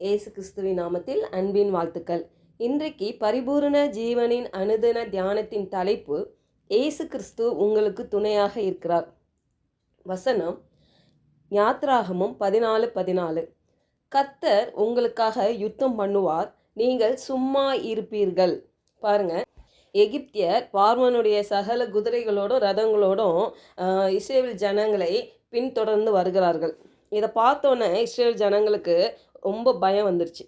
இயேசு கிறிஸ்துவின் நாமத்தில் அன்பின் வாழ்த்துக்கள். இன்றைக்கு பரிபூரண ஜீவனின் அனுதின தியானத்தின் தலைப்பு இயேசு கிறிஸ்து உங்களுக்கு துணையாக இருக்கிறார். வசனம் யாத்ராகமும் பதினாலு பதினாலு. கத்தர் உங்களுக்காக யுத்தம் பண்ணுவார் நீங்கள் சும்மா இருப்பீர்கள். பாருங்க எகிப்தியர் பார்வனுடைய சகல குதிரைகளோடும் ரதங்களோடும் இஸ்ரேல் ஜனங்களை பின்தொடர்ந்து வருகிறார்கள். இதை பார்த்தோன்னே இஸ்ரேல் ஜனங்களுக்கு ரொம்ப பயம் வந்துருச்சு.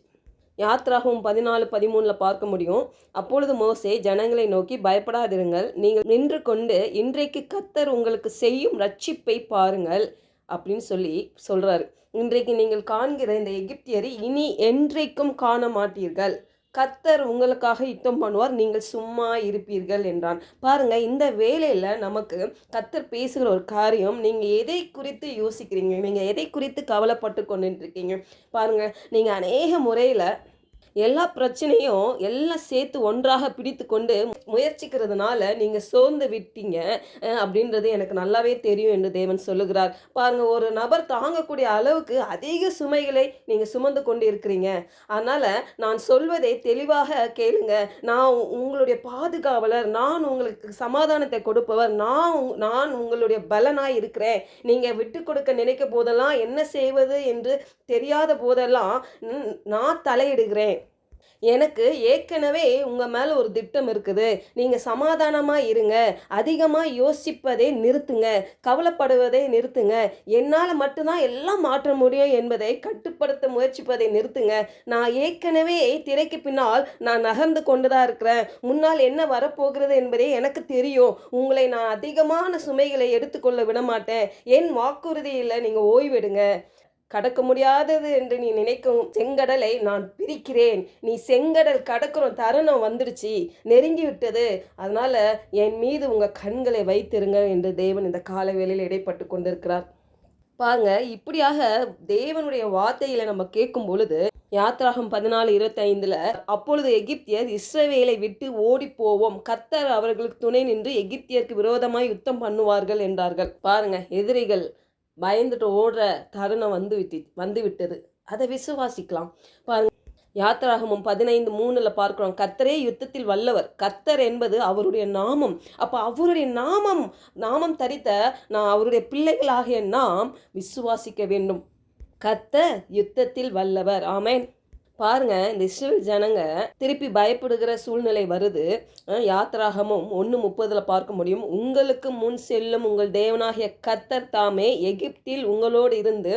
யாத்ராகவும் பதினாலு பதிமூணில் பார்க்க முடியும். அப்பொழுது மோசே ஜனங்களை நோக்கி பயப்படாதிருங்கள். நீங்கள் நின்று கொண்டு இன்றைக்கு கத்தர் உங்களுக்கு செய்யும் ரட்சிப்பை பாருங்கள் அப்படின்னு சொல்லி சொல்கிறாரு இன்றைக்கு நீங்கள் காண்கிற இந்த எகிப்தியரை இனி என்றைக்கும் காண மாட்டீர்கள். கத்தர் உங்களுக்காக யுத்தம் பண்ணுவார் நீங்கள் சும்மா இருப்பீர்கள் என்றான். பாருங்க இந்த வேலையில் நமக்கு கத்தர் பேசுகிற ஒரு காரியம் நீங்கள் எதை குறித்து யோசிக்கிறீங்க? நீங்கள் எதை குறித்து கவலைப்பட்டு கொண்டு இருக்கீங்க பாருங்க நீங்கள் அநேக முறையில் எல்லா பிரச்சனையும் எல்லாம் சேர்த்து ஒன்றாக பிடித்து கொண்டு முயற்சிக்கிறதுனால நீங்கள் சோர்ந்து விட்டீங்க அப்படின்றது எனக்கு நல்லாவே தெரியும் என்று தேவன் சொல்லுகிறார். பாருங்க ஒரு நபர் தாங்கக்கூடிய அளவுக்கு அதிக சுமைகளை நீங்கள் சுமந்து கொண்டு இருக்கிறீங்க அதனால் நான் சொல்வதை தெளிவாக கேளுங்க. நான் உ- உங்களுடைய பாதுகாவலர் நான் உங்களுக்கு சமாதானத்தை கொடுப்பவர் நான் உங்- நான் உங்களுடைய பலனாய் இருக்கிறேன். நீங்கள் விட்டு கொடுக்க நினைக்க போதெல்லாம் என்ன செய்வது என்று தெரியாத போதெல்லாம் நான் தலையிடுகிறேன். எனக்கு ஏற்கனவே உங்கள் மேலே ஒரு திட்டம் இருக்குது. நீங்கள் சமாதானமாக இருங்க. அதிகமாக யோசிப்பதை நிறுத்துங்க. கவலைப்படுவதை நிறுத்துங்க. என்னால் மட்டும்தான் எல்லாம் மாற்ற முடியும் என்பதை கட்டுப்படுத்த முயற்சிப்பதை நிறுத்துங்க. நான் ஏற்கனவே திரைக்கு பின்னால் நான் நகர்ந்து கொண்டு தான் இருக்கிறேன். முன்னால் என்ன வரப்போகிறது என்பதே எனக்கு தெரியும். உங்களை நான் அதிகமான சுமைகளை எடுத்துக்கொள்ள விட மாட்டேன் என் வாக்குறுதியில் நீங்கள் ஓய்வெடுங்க. கடக்க முடியாதது என்று நீ நினைக்கும் செங்கடலை நான் பிரிக்கிறேன். நீ செங்கடல் கடக்கிற தருணம் வந்துடுச்சு நெருங்கி விட்டது. அதனால என் மீது உங்க கண்களை வைத்திருங்க என்று தேவன் இந்த காலவேளையில் இடைப்பட்டு கொண்டிருக்கிறார். பாருங்க இப்படியாக தேவனுடைய வார்த்தையில நம்ம கேட்கும் பொழுது யாத்ராகம் பதினாலு இருபத்தைந்துல அப்பொழுது எகிப்தியர் இஸ்ரவேலை விட்டு ஓடி போவோம் கத்தர் அவர்களுக்கு துணை நின்று எகிப்தியருக்கு விரோதமாய் யுத்தம் பண்ணுவார்கள் என்றார்கள். பாருங்க எதிரிகள் பயந்துட்டு ஓடுற தருணம் வந்து விட்டு வந்து விட்டது. அதை விசுவாசிக்கலாம். பாருங்க யாத்திராகமும் பதினைந்து மூணில் பார்க்குறோம். கர்த்தரே யுத்தத்தில் வல்லவர். கர்த்தர் என்பது அவருடைய நாமம். அப்போ அவருடைய நாமம் நாமம் தரித்த நான் அவருடைய பிள்ளைகளாகிய நாம் விசுவாசிக்க வேண்டும். கத்த யுத்தத்தில் வல்லவர். ஆமேன். பாருங்க இந்த இஸ்ரேல் ஜனங்க திருப்பி பயப்படுகிற சூழ்நிலை வருது. யாத்திராகமும் ஒன்று முப்பதில் பார்க்க முடியும். உங்களுக்கு முன் செல்லும் உங்கள் தேவனாகிய கத்தர் தாமே எகிப்தில் உங்களோடு இருந்து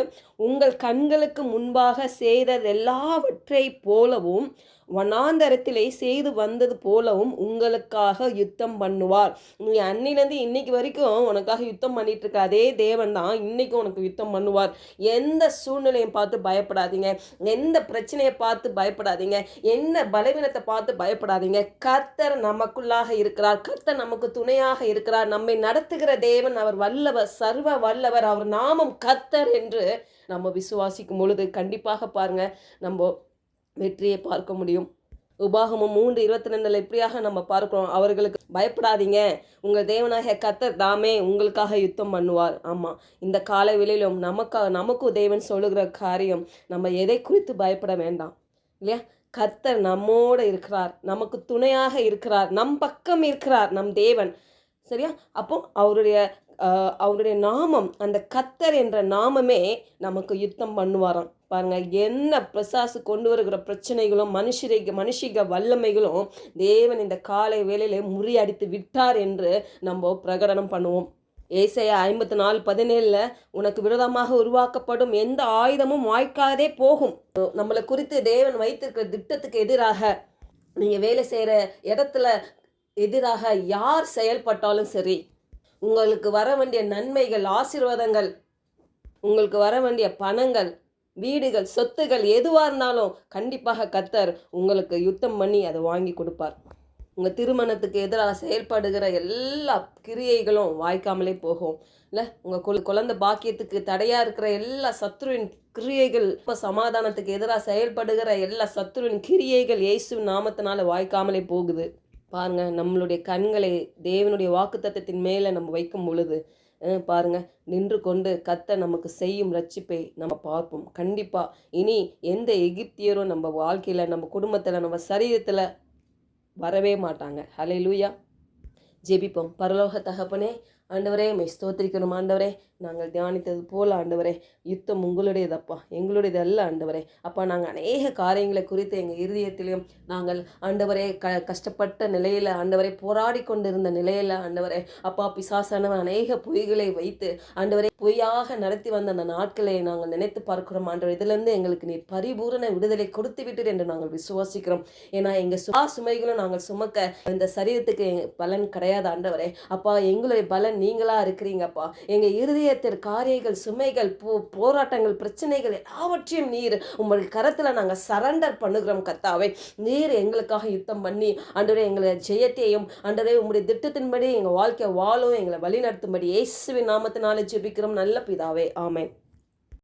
உங்கள் கண்களுக்கு முன்பாக செய்ததெல்லாவற்றை போலவும் வனாந்தரத்திலே செய்து வந்தது போலவும் உங்களுக்காக யுத்தம் பண்ணுவார். நீ அன்னிலேருந்து இன்னைக்கு வரைக்கும் உனக்காக யுத்தம் பண்ணிட்டு இருக்க அதே தேவன் தான் இன்னைக்கு உனக்கு யுத்தம் பண்ணுவார். எந்த சூழ்நிலையும் பார்த்து பயப்படாதீங்க. எந்த பிரச்சனையை பார்த்து பயப்படாதீங்க. என்ன பலவீனத்தை பார்த்து பயப்படாதீங்க. கர்த்தர் நமக்குள்ளாக இருக்கிறார். கர்த்தர் நமக்கு துணையாக இருக்கிறார். நம்மை நடத்துகிற தேவன் அவர் வல்லவர் சர்வ வல்லவர் அவர் நாமம் கர்த்தர் என்று நம்ம விசுவாசிக்கும் பொழுது கண்டிப்பாக பாருங்க நம்ம வெற்றியை பார்க்க முடியும். உபாகமும் மூன்று இருபத்தி ரெண்டுல இப்படியாக நம்ம பார்க்கிறோம் அவர்களுக்கு பயப்படாதீங்க. உங்கள் தேவனாகிய கத்தர் தாமே உங்களுக்காக யுத்தம் பண்ணுவார். ஆமாம் இந்த கால விலையிலும் நமக்கு நமக்கும் தேவன் சொல்லுகிற காரியம் நம்ம எதை குறித்து பயப்பட வேண்டாம். இல்லையா? கத்தர் நம்மோடு இருக்கிறார் நமக்கு துணையாக இருக்கிறார் நம் பக்கம் இருக்கிறார் நம் தேவன். சரியா? அப்போ அவருடைய அவருடைய நாமம் அந்த கத்தர் என்ற நாமமே நமக்கு யுத்தம் பண்ணுவாராம். பாருங்க என்ன பிரசாசு கொண்டு வருகிற பிரச்சனைகளும் மனுஷரை மனுஷிக வல்லமைகளும் தேவன் இந்த காலை வேளையில முறியடித்து விட்டார் என்று நம்ம பிரகடனம் பண்ணுவோம். ஏசையா ஐம்பத்தி நாலு பதினேழில் உனக்கு விரோதமாக உருவாக்கப்படும் எந்த ஆயுதமும் வாய்க்காதே போகும். நம்மளை குறித்து தேவன் வைத்திருக்கிற திட்டத்துக்கு எதிராக நீங்கள் வேலை செய்கிற இடத்துல எதிராக யார் செயல்பட்டாலும் சரி உங்களுக்கு வர வேண்டிய நன்மைகள் ஆசீர்வாதங்கள் உங்களுக்கு வர வேண்டிய பணங்கள் வீடுகள் சொத்துகள் எதுவாக இருந்தாலும் கண்டிப்பாக கத்தர் உங்களுக்கு யுத்தம் பண்ணி அதை வாங்கி கொடுப்பார். உங்கள் திருமணத்துக்கு எதிராக செயல்படுகிற எல்லா கிரியைகளும் வாய்க்காமலே போகும். இல்லை உங்கள் குழ குழந்தை பாக்கியத்துக்கு தடையாக இருக்கிற எல்லா சத்ருவின் கிரியைகள் இப்போ சமாதானத்துக்கு எதிராக செயல்படுகிற எல்லா சத்ருவின் கிரியைகள் இயேசு நாமத்தினால வாய்க்காமலே போகுது. பாருங்கள் நம்மளுடைய கண்களை தேவனுடைய வாக்குத்தத்தத்தின் மேலே நம்ம வைக்கும் பொழுது பாருங்க நின்று கொண்டு கத்த நமக்கு செய்யும் ரட்சிப்பை நம்ம பார்ப்போம். கண்டிப்பாக இனி எந்த எகிப்தியரும் நம்ம வாழ்க்கையில் நம்ம குடும்பத்தில் நம்ம சரீரத்தில் வரவே மாட்டாங்க. ஹலே லூயா ஜெபிப்போம். பரலோக தகப்பனே ஆண்டவரே மை ஸ்தோத்திரிக்கணும். ஆண்டவரே நாங்கள் தியானித்தது போல ஆண்டவரே யுத்தம் உங்களுடையதப்பா எங்களுடையது அல்ல ஆண்டவரே. அப்பா நாங்கள் அநேக காரியங்களை குறித்து எங்கள் இருதயத்திலையும் நாங்கள் ஆண்டவரே க கஷ்டப்பட்ட நிலையில் ஆண்டவரை போராடி கொண்டிருந்த நிலையில் ஆண்டவரே அப்பா பிசாசானவன் அநேக பொய்களை வைத்து ஆண்டவரை பொய்யாக நடத்தி வந்த அந்த நாட்களை நாங்கள் நினைத்து பார்க்கிறோம். ஆண்டவர் இதிலிருந்து எங்களுக்கு நீர் பரிபூரண விடுதலை கொடுத்து விட்டீர் என்று நாங்கள் விசுவாசிக்கிறோம். ஏன்னா எங்கள் சுகா சுமைகளும் நாங்கள் சுமக்க இந்த சரீரத்துக்கு பலன் கிடையாது ஆண்டவரே. அப்பா எங்களுடைய பலன் நீங்களாக இருக்கிறீங்கப்பா. எங்கள் இருதயத்தில் காரியங்கள் சுமைகள் போ போராட்டங்கள் பிரச்சனைகள் எல்லாவற்றையும் நீர் உங்கள் கரத்தில் நாங்கள் சரண்டர் பண்ணுகிறோம் கத்தாவை நீர் எங்களுக்காக யுத்தம் பண்ணி ஆண்டவரே எங்களை ஜெயத்தையும் ஆண்டவரே உங்களுடைய திட்டத்தின்படி எங்கள் வாழ்க்கை வாழும் எங்களை வழிநடத்தும்படி இயேசுவின் நாமத்தினாலே ஜெபிக்கிறோம். நல்ல பிதாவே. ஆமை